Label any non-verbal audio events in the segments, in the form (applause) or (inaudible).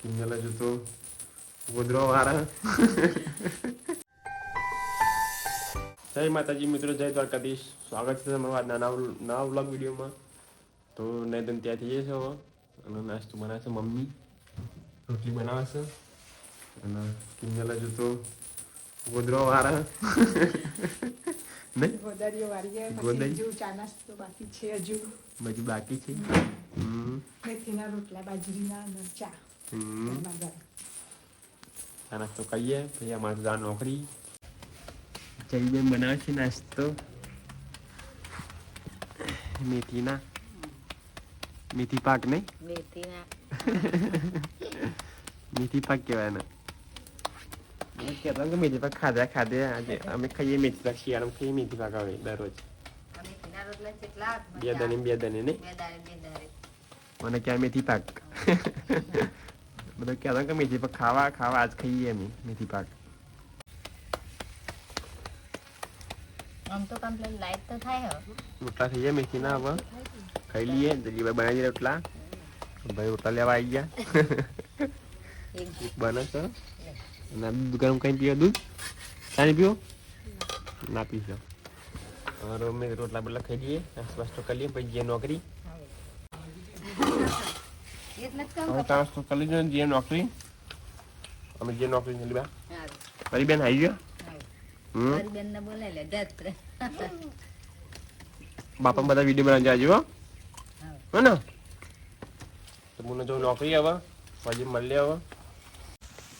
કિંજલ જૂતો ગોદરો વાળા જય માતાજી મિત્રો જય દ્વારકાધીશ સ્વાગત છે તમારું આજના નવા નવા વ્લોગ વિડીયોમાં તો નૈદન ત્યાં થઈ જશે હવે અને નાસ્તો બનાવે છે મમ્મી રોટલી બનાવે છે અને કિંજલા જૂતો તો ગોદરો વાળા નહીં ગોદરીઓ વાળીએ ગોદરી? હજુ ચા નાસ્તો બાકી છે હજુ બધું બાકી છે હમ મેથીના રોટલા બાજરીના અને ચા નાસ્તો કરીએ પછી અમારે જવાનું નોકરી જયબેન બનાવે છે નાસ્તો મેથીના મેથી પાક નહીં મેથી પાક કહેવાય ને કહેતો કે મેથી પાક ખાધા ખાધે આજે અમે ખાઈએ મેથી પાક શિયાળામાં ખાઈએ મેથી પાક આવે દરરોજ બે દાને બે દાને નહીં મને ક્યાં મેથી પાક બધા કહેતા કે મેથી પાક ખાવા ખાવા આજ ખાઈએ અમે મેથી પાક આમ તો કમ્પ્લેટ લાઈટ તો થાય હવે. રોટલા થઈ ગયા મેથીના હવે. ખાઈ લઈએ. જલ્દી બનાવી રોટલા. ભાઈ રોટલા લેવા આવી ગયા. એક. બને છે અને દૂધ ગરમ કઈ પીવો દૂધ. પાણી પીવો? ના. પીશો. હવે અમે રોટલા બોટલા ખાઈ લઈએ. નાસ્તો કરી લઈએ. પછી જે નોકરી. કરી લીધો જે નોકરી અમે જે નોકરી છે લીધા મારી બેન આવી ગયો હારું. હમ મારી બોલાવી લે જત બાપા બધા વીડિયો બનાવી જાજો હો ને તો મને જો નોકરી આવે પછી મળી હવે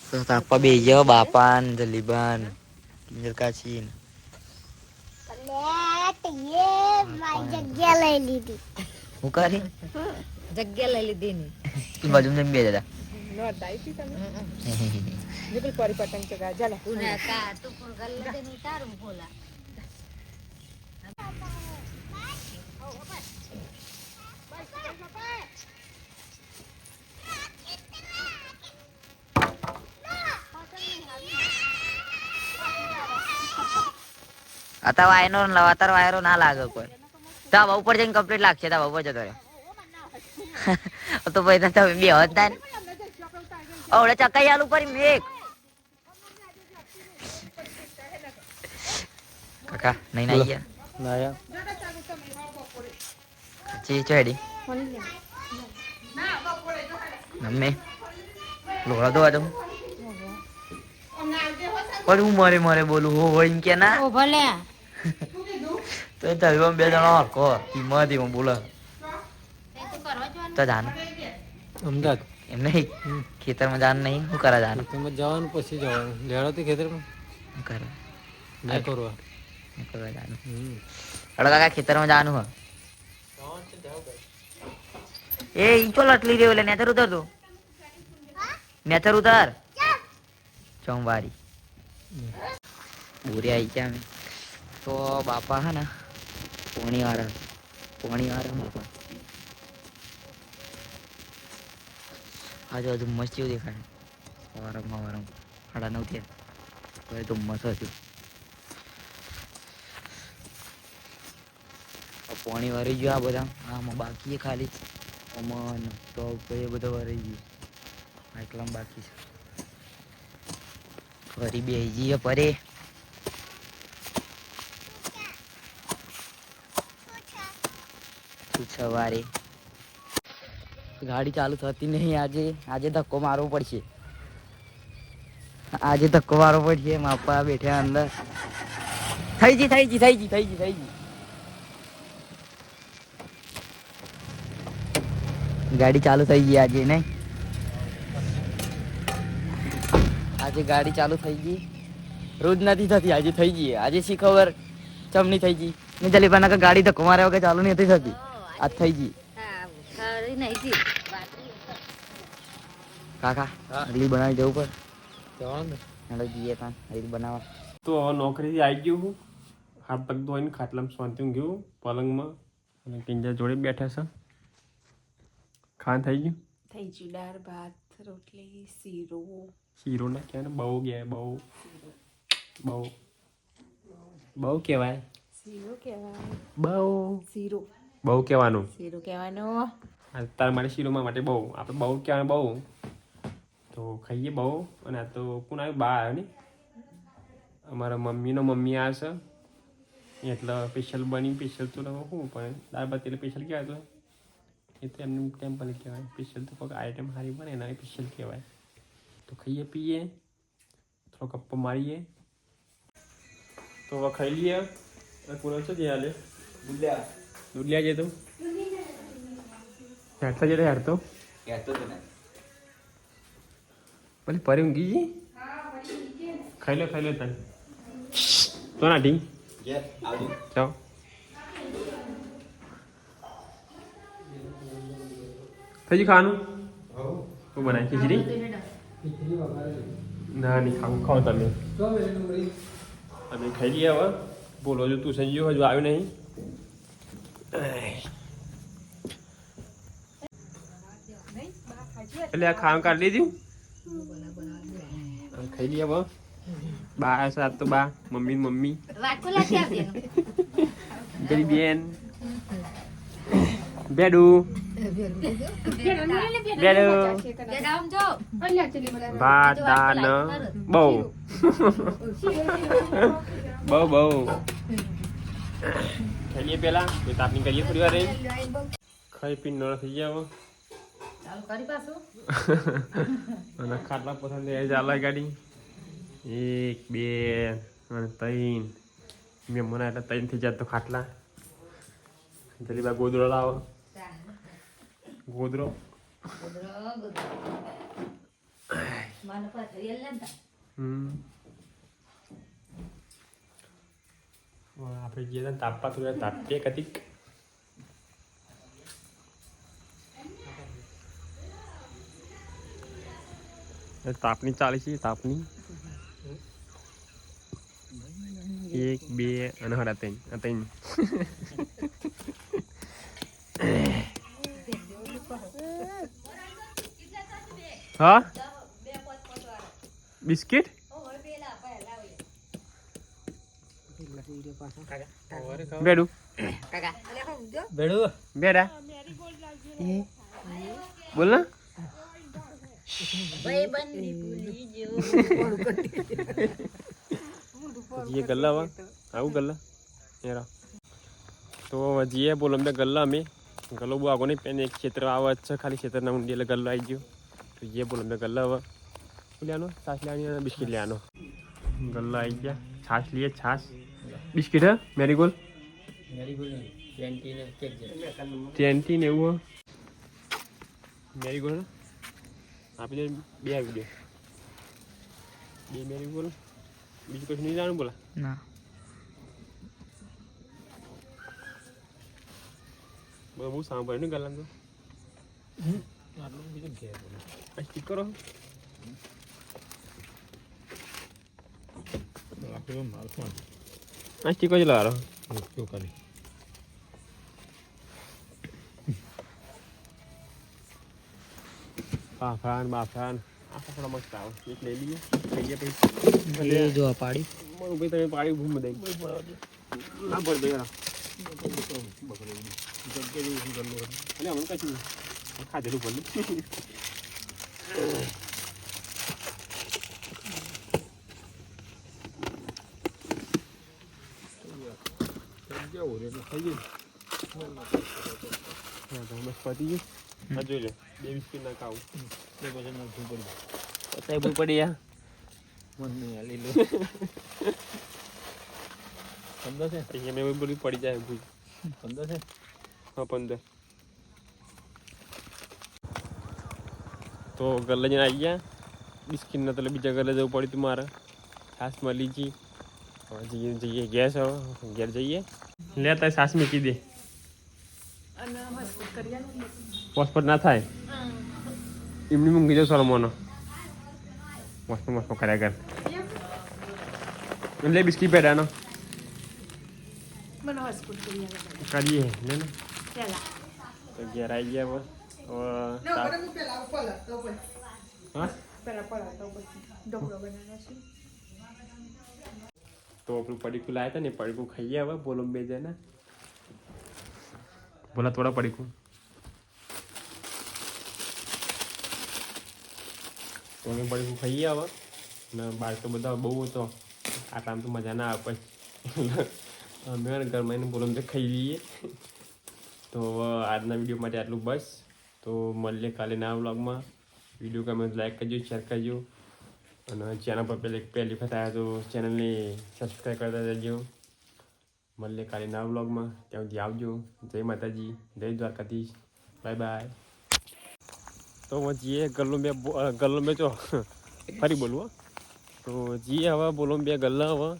તો તાપા બે ગયો ને જલીબાન જરકાચી જગ્યા લઈ ને હું કરી જગ્યા લઈ લીધી ની ઈ બાજુ જમી બે દાદા નીકળી પડી પતંગ ચગા ચાલો ઉના કા તું પણ ગલ્લે દે ને તારું ભોલા અત્યારે વાયરો ને અત્યારે વાયરો ના લાગે કોઈ તા ઉપર જઈને કમ્પ્લીટ લાગશે તા ઉપર જતો રહ્યો તો પછી તમે બે હતા થાય ને ઓળે ચકાઈ આલુ પર મેક કાકા નહીં ના ગયા નાયા ચી ચોડી મમ્મી લોળા દો આદમ પણ હું મરે મરે બોલું હો હોય કે ના. ઓ ભલે. તો તલવા બે જણા હરકો. હિંમત એમાં બોલે તો જાન. અમદાવાદ? એમ નહીં. ખેતરમાં જાન નહીં. હું કરા જાન? ખેતરમાં જવાનું પછી જવાનું. લેડાથી ખેતરમાં? શું કરે. ના કરવા. શું કરવા જાન. હડો કાકા ખેતરમાં જવાનું હો? એ ઈ ચો લટલી રહ્યો એટલે નેતર ઉતર તું. નેતર ઉતર. ચોંવારી બોરી આવી ગયા અમે. તો બાપા હે ને પોણી વાળા પોણી વાળા બાપા આજે મસ્ત જેવું દેખાય વારંમાં વારમ સાડા નવ થયા. તો મસ્ત હતું પાણી વરી ગયું આ બધા. આમાં બાકી ખાલી. અમન તો એ બધો વરી ગયું. આટલામાં બાકી છે. ફરી બે જઈએ પરે સવારે ગાડી ચાલુ થતી નહીં. આજે આજે ધક્કો મારવો પડશે. આજે ધક્કો મારવો પડશે. માપા બેઠા અંદર. થઈ જી થઈ જી થઈ જી થઈ જી થઈ જી ગાડી ચાલુ થઈ ગઈ આજે, નહીં? આજે ગાડી ચાલુ થઈ ગઈ. રોજ નથી થતી, આજે થઈ ગઈ. આજે શી ખબર? ચમની થઈ ગઈ. ને જલીબાના કે ગાડી ધક્કો માર્યા વગર ચાલુ નથી થતી. આજ થઈ ગઈ. કાકા. અગલી બનાવી જવું પર જવાનું ને? હેડો જઈએ તાન રીત બનાવવા. તો હવે નોકરીથી આવી ગયું હું. હાથ પગ ધોઈને ખાટલામાં શાંતિ ગયું પલંગમાં. અને કિંજા જોડે બેઠા છે. ખાન થઈ ગયું? થઈ ગયું. દાળ ભાત રોટલી શીરો. શીરો ના કહેવાય ને બહુ ગયા બહુ. બહુ. બહુ કહેવાય. શીરો કહેવાય. બહુ. શીરો. બહુ કહેવાનું. શીરો કહેવાનું. તારા મારી શીરોમાં માટે બહુ આપણે બહુ ક્યાં બહુ. તો ખાઈએ બહુ અને આ તો કોણ આવ્યું? બા આવ્યો ને અમારા મમ્મીનો મમ્મી આવશે એટલે સ્પેશિયલ બની સ્પેશિયલ તો શું પણ દાળ ભાત એટલે સ્પેશિયલ કહેવાય તો. એ તો એમનું ટેમ્પલ કહેવાય. સ્પેશિયલ તો કોઈ આઈટમ સારી બને એના સ્પેશિયલ કહેવાય. તો ખાઈએ પીએ. થોડો ગપ્પો મારીએ. તો હવે ખાઈ લઈએ. પૂરો છે જે હાલે? દુલિયા જે તો? હેડતા જતા હેડતો ભલે પરી ઊંઘી જી ખાઈ લે ખાઈ લે તને તો ના ઢી ચાલો થઈ ગયું ખાવાનું શું બનાવી ખીચડી ના નહીં ખાવું ખાઓ તમે અમે ખાઈ લઈએ હવે બોલો જો તું સંજીવ હજુ આવ્યું નહીં એટલે આ ખાવાનું કાઢ લીધું? ખાઈ લઈએ હવે. બા સાત તો બા મમ્મી ને મમ્મી. પેલી બેન. બેડુ બેડુ. ભાત દાન ને બહુ. બહુ બહુ. ખાઈએ પેલા. તો તાપની કરીએ થોડી વાર ખાઈ પીને નળ થઈ ગયા. (laughs) અને ખાટલા પસંદ ચાલે ગાડી. એક બે અને ત્રણ. મેં મને એટલે ત્રણ થઈ જાય તો ખાટલા. જલ્દી બા ગોદરો લાવો. ગોદરો આપણે જે તાપવા થોડા તાપીએ કતિક એ તાપની ચાલે છે તાપની. એક બે અને હરા ત્રણ ત્રણ. હા? બિસ્કિટ? બેડું. બેડું. બેડા. બોલ ના. જીએ ગલ્લા વા? આવું ગલ્લા? એરા તો જીએ બોલો અમે ગલ્લા અમે ગલ્લો બહુ આગો નહીં પેને એક ક્ષેત્ર આવે છે ખાલી ક્ષેત્રના ઊંડી એટલે ગલ્લો આવી ગયો. તો જીએ બોલો અમે ગલ્લા શું લેવાનો? છાશ લેવાની અને બિસ્કિટ લેવાનો. ગલ્લા આવી ગયા. છાશ લઈએ છાશ. બિસ્કિટ હે? મેરીગોલ્ડ ટ્વેન્ટી ને એવું? મેરીગોલ્ડ આપી દે બે આવી દે. બે મેરીગોલ્ડ બીજું કશું નહીં જાણું બોલા? ના. બહુ બહુ સાંભળ્યું ને ગલ્લા તો? આટલું બીજું ઘેર આ સ્ટીક કરો આ સ્ટીક જ લગાડો શું કરી બાફાન બાફાન. આ કપડા મસ્ત આવે. એક લઈ લઈએ. ખાઈએ પછી. એ જો પાડી. મારું ભાઈ તમે પાડી ભૂમ દઈ. ના પડ દે યાર. અલે અમને કશું ખાધેલું તો પતી ગયું. આ જોઈ લે બે બિસ્કિટ ના ખાવું બે પછી નથી પડી. અત્યારે બહુ પડી યાર મન નહીં હાલી (laughs) પંદર છે? અહીંયા મેં બધું પડી જાય ભૂલ. પંદર છે? હા પંદર. તો ગલે જઈને આવી ગયા. બિસ્કિટ ના તો બીજા ગલે જવું પડ્યું હતું મારે. છાસ મળી ગઈ. હવે જઈએ જઈએ ગેસ હવે ઘેર જઈએ. લે તારે છાસ મૂકી દે પોસ્પોટ ના થાય? એમની મૂકી દો સોલમોનો. મસ્ત મસ્ત કર્યા કર. લે બિસ્કી પેડાનો. કરીએ લે ને. તો ઘેર આવી ગયા બસ. તો આપણું પડીકું લાયા હતા ને પડીકું ખાઈએ હવે બોલો બે જણા. બોલા થોડા પડીકું. તો અમે પડી ખાઈ હવે. ને બાર તો બધા બહુ હતો. આ ટાઈમ તો મજા ના આવે પછી. અમે ઘરમાં એને બોલો તો ખાઈ લઈએ તો આજના વીડિયો માટે આટલું બસ. તો મળીએ કાલે ના વ્લોગમાં. વીડિયો ગમે લાઈક કરજો શેર કરજો. અને ચેનલ પર પહેલી પહેલી વખત આવ્યા તો ચેનલને સબસ્ક્રાઈબ કરતા જજો મળીએ કાલે નવા વ્લોગમાં. ત્યાં સુધી આવજો. જય માતાજી. જય દ્વારકાધીશ. બાય બાય તો હું જઈએ ગલ્લો બે ગલ્લો બે ચો (laughs) ફરી બોલવું તો જઈએ હવે બોલો, બે ગલ્લા હવે.